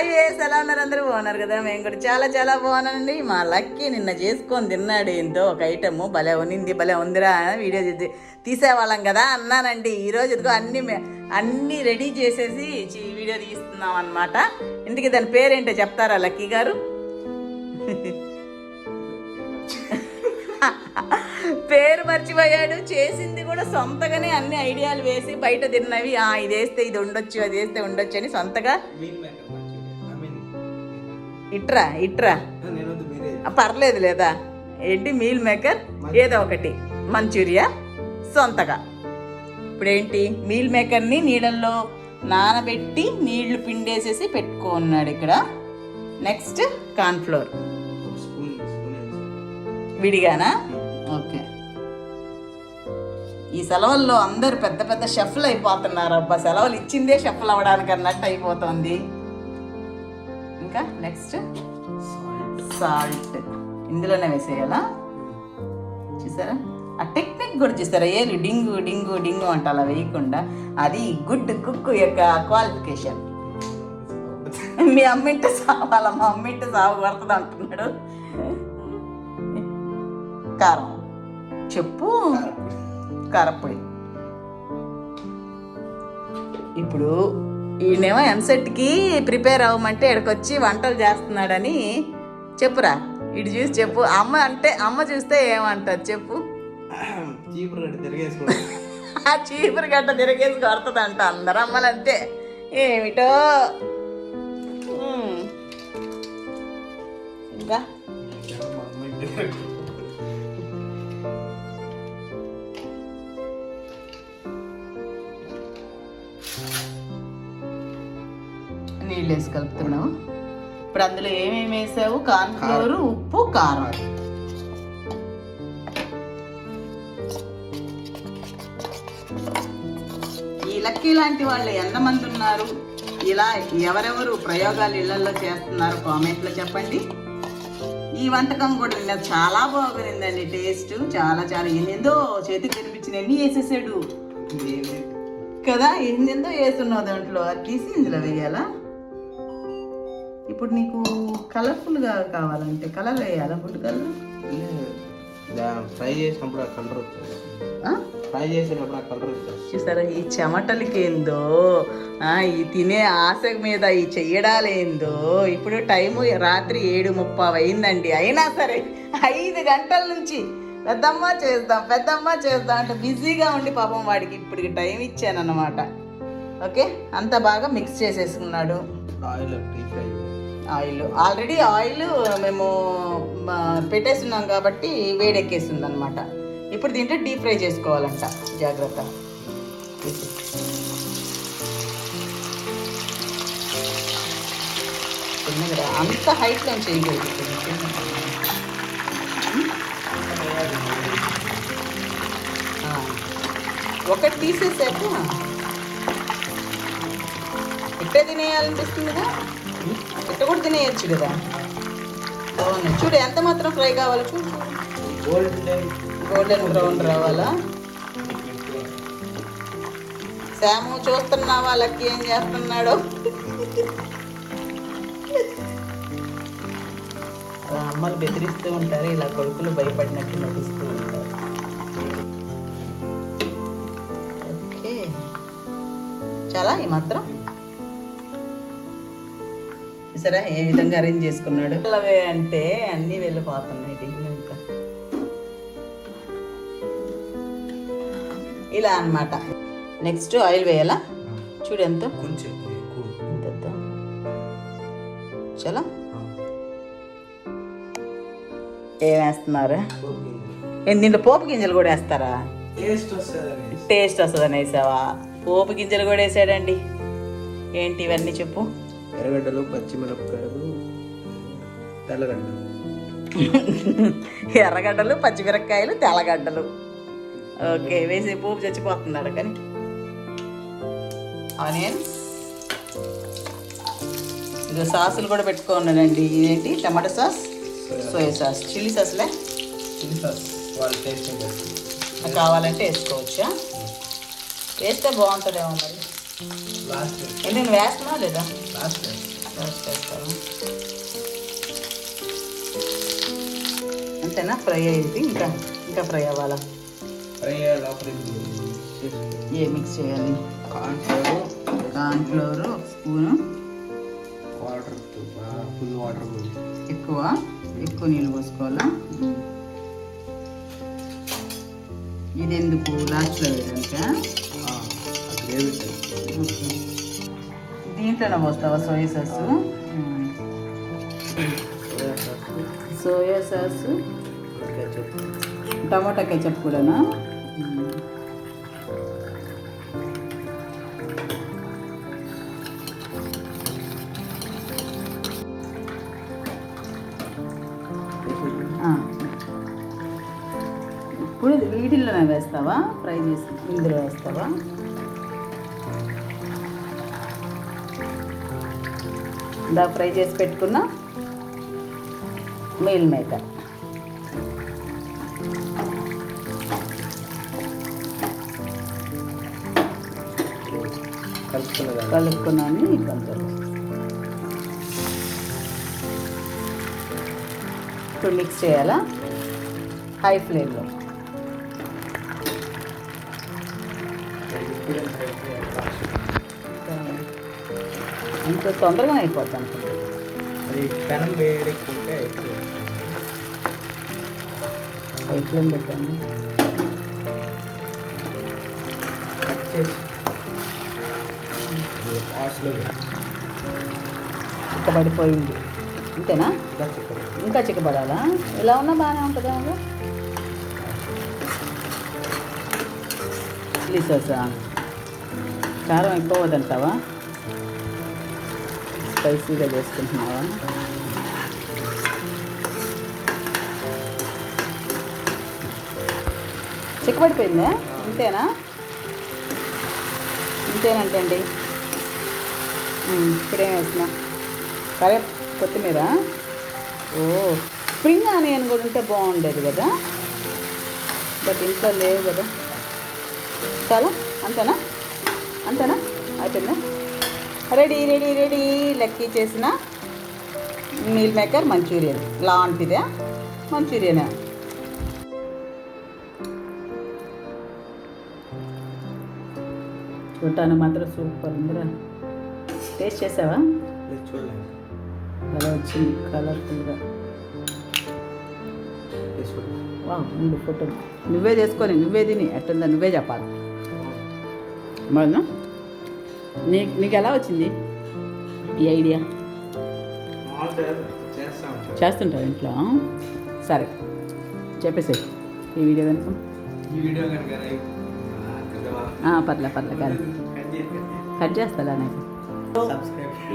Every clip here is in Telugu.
హాయ్ వేస్ ఎలా ఉన్నారు అందరూ? బాగున్నారు కదా? మేము కూడా చాలా చాలా బాగున్నానండి. మా లక్కీ నిన్న చేసుకొని తిన్నాడు ఏంటో ఒక ఐటమ్ భలే ఉన్నింది భలే ఉందిరా అని వీడియో తీసేవాళ్ళం కదా అన్నానండి. ఈరోజు ఇదిగో అన్ని అన్ని రెడీ చేసేసి వీడియో తీస్తున్నాం అనమాట ఇంటికి దాని పేరేంటో చెప్తారా లక్కీ గారు? పేరు మర్చిపోయాడు. చేసింది కూడా సొంతగానే అన్ని ఐడియాలు వేసి బయట తిన్నవి. ఆ ఇది వేస్తే ఇది ఉండొచ్చు అది వేస్తే ఉండొచ్చు అని సొంతగా ఇట్రా ఇట్రా. పర్లేదు లేదా? ఏంటి మీల్ మేకర్? ఏదో ఒకటి. మంచూరియా? సొంతగా. ఇప్పుడు ఏంటి మీల్ మేకర్ని నీళ్ళల్లో నానబెట్టి నీళ్ళు పిండేసేసి పెట్టుకున్నాడు ఇక్కడ. Next cornflour. విడిగానా? ఓకే. ఈ సెలవుల్లో అందరు పెద్ద పెద్ద షెఫ్లు అయిపోతున్నారు. అబ్బా సెలవులు ఇచ్చిందే షెఫ్లు అవ్వడానికి అన్నట్టు అయిపోతుంది. ఇంకా నెక్స్ట్ సాల్ట్. ఇందులోనే వేసేయాలా? చూసారా? ఆ టెక్నిక్ కూడా చూసారా? ఏలు డింగు డింగు డింగు అంట అలా వేయకుండా అది గుడ్ కుక్ యొక్క క్వాలిఫికేషన్. మీ అమ్మింటే సావాల మా అమ్మింటే సాగు పడుతుంది అంటున్నాడు. కారం. చెప్పు. కారప్పొడి ఇప్పుడు ఈయనేమో ఎంసెట్కి ప్రిపేర్ అవ్వమంటే ఇక్కడికి వచ్చి వంటలు చేస్తున్నాడని చెప్పురా. ఇటు చూసి చెప్పు. అమ్మ అంటే అమ్మ చూస్తే ఏమంటారు చెప్పు. చీపురు గడ్డ తిరిగేసి కొడుతుందంట అందరు అమ్మలు అంతే ఏమిటో. ఇంకా? నీళ్ళు వేసి కలుపుతున్నావు. ఇప్పుడు అందులో ఏమేమి వేసావు? కార్న్ఫ్లోర్ ఉప్పు కారం. ఈ లక్కీ లాంటి వాళ్ళు ఎంతమంది ఉన్నారు? ఇలా ఎవరెవరు ప్రయోగాలు ఇళ్ళలో చేస్తున్నారు కామెంట్లో చెప్పండి. ఈ వంటకం కూడా నిన్న చాలా బాగుందండి. టేస్ట్ చాలా చాలా ఎన్నెందో చేతికి కనిపించిన ఎన్ని వేసేసాడు? కదా ఎన్నెందో వేస్తున్నావు దాంట్లో. అది తీసి ఇందులో వేయాలా? ఇప్పుడు నీకు కలర్ఫుల్గా కావాలంటే కలర్ వేయాలా? Food colour? ఫ్రై చేసినప్పుడు ఆ కలర్ వచ్చేది ఫ్రై చేసేటప్పుడు ఆ కలర్ వచ్చేది చూసారా ఈ చెమటలకి ఏందో ఆ, ఈ తినే ఆశ మీద ఈ చెయ్యడాలేందో? ఇప్పుడు టైము రాత్రి ఏడు ముప్పై అయిందండి. అయినా సరే ఐదు గంటల నుంచి పెద్దమ్మ చేద్దాం పెద్దమ్మ చేద్దాం అంటే బిజీగా ఉండి పాపం వాడికి ఇప్పటికి టైం ఇచ్చానన్నమాట. ఓకే? అంత బాగా mix చేసేసుకున్నాడు. Oil deep fry oil. Already oil మేము పెట్టేస్తున్నాం కాబట్టి వేడెక్కేస్తుంది అనమాట ఇప్పుడు దీంట్లో డీప్ ఫ్రై చేసుకోవాలంట. జాగ్రత్త. అంత హైట్లో చేయగలుగుతుంది ఒకటి తీసేసాక ఇట్టే తినేయాలనిపిస్తుంది కదా ఇట్ట కూడా తినేయచ్చు కదా. అవును. చూడు ఎంత మాత్రం ఫ్రై కావాలి చూడు గోల్డ్ గోల్డెన్ బ్రౌన్ రావాలా? శాము చూస్తున్నావా? వాళ్ళకి ఏం చేస్తున్నాడు? అమ్మలు బెదిరిస్తూ ఉంటారు ఇలా కొడుకులు భయపడినట్టు నటిస్తూ ఉంటారు. ఓకే. చాలా ఈ మాత్రం. సరే ఏ విధంగా అరేంజ్ చేసుకున్నాడు? అంటే అన్నీ వెళ్ళిపోతున్నాయి ఇంకా ఇలా అన్నమాట. నెక్స్ట్ ఆయిల్ వేయాలా? చూడు ఎంత. కొంచెం చాలా. ఏం వేస్తున్నారు? దీంట్లో పోపు గింజలు కూడా వేస్తారా? టేస్ట్ వస్తుంది టేస్ట్ వస్తుందని వేసావా పోపు గింజలు కూడా వేసాడండి. ఏంటి ఇవన్నీ చెప్పు. ఎర్రగడ్డలు పచ్చిమిరపకాయలు తెల్లగడ్డ ఎర్రగడ్డలు పచ్చిమిరపకాయలు తెల్లగడ్డలు. ఓకే వేసి పోపు చచ్చిపోతున్నాడు కానీ. ఆనియన్స్ ఇది సాసులు కూడా పెట్టుకున్నాడండి ఇదేంటి? Tomato sauce soya sauce. Chilli సాస్లే? Chilli sauce వాళ్ళ టేస్ట్ నాకు కావాలంటే వేసుకోవచ్చా? వేస్తే బాగుంటుందేమో మరి. ఎందుకు నువ్వు వేస్తున్నావా లేదా? అంతేనా? ఫ్రై అయింది. ఇంకా ఇంకా ఫ్రై అవ్వాలా? ఫ్రై లోపల ఏ మిక్స్ చేయాలి? కాన్ఫ్లవర్ కార్న్ ఫ్లోర్ ఒక స్పూను. వాటర్ ఫుల్ వాటర్ ఎక్కువ? ఎక్కువ నీళ్ళు పోసుకోవాలా? ఇది ఎందుకు లాస్ట్లో వేయడానికా గ్రేవీ ఓకే. దీంట్లోనే పోస్తావా soya sauce soya sauce tomato ketchup కూడానా. ఇప్పుడు వీటిల్లోనే వేస్తావా? ఫ్రై చేసి ఇందులో వేస్తావా? దా ఫ్రై చేసి పెట్టుకున్న మీల్ మేకర్. కలుపుకున్నాను కొంచెం. ఇప్పుడు మిక్స్ చేయాలా? హై ఫ్లేమ్లో అంత తొందరగానే అయిపోద్ది అది పెనం వేడెక్కుంటే కట్ చేసి ఆస్లో పడిపోయింది అంతేనా ఇంకా చిక్కబడాలా? ఇలా ఉన్నా బాగానే ఉంటుందేమో చిల్లీ సాసా కారం ఎక్కువ వదంటావా స్పైసీగా చేసుకుంటున్నావా? చిక్కబడిపోయిందా? ఇంతేనా? ఇంతేనంటండి. ఇప్పుడేం వేసినా. కరే కొత్తిమీర. ఓ స్ప్రింగ్ ఆనియన్ కూడా ఉంటే బాగుండేది కదా? బట్ ఇంట్లో లేవు కదా. చాలా అంతేనా? అంతేనా? అయిపోయిందా? Ready ready ready. లక్కీ చేసిన మీల్ మేకర్ మంచూరియన్. లాంటిదే? మంచూరియనే? చూడటానికి మాత్రం సూపర్ ఉందిరా. టేస్ట్ చేసావా? అలా వచ్చింది కలర్ఫుల్గా. ఉండు ఫోటో. నువ్వే చేసుకొని నువ్వే తిని. ఎట్టుందా నువ్వే చెప్పాలి. మరన్నా నీకు నీకు ఎలా వచ్చింది? ఈ ఐడియా? చేస్తా ఉంటాను చేస్తుంటావు ఇంట్లో? సరే. చెప్పేసి ఈ వీడియో కనుక? పర్లే పర్లే కానీ కట్ చేస్తా నాకు.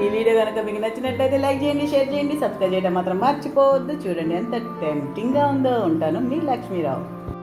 ఈ వీడియో కనుక మీకు నచ్చినట్లయితే లైక్ చేయండి షేర్ చేయండి సబ్స్క్రైబ్ చేయడం మాత్రం మర్చిపోవద్దు. చూడండి ఎంత టెంప్టింగ్గా ఉందో ఉంటాను. మీ లక్ష్మీరావు.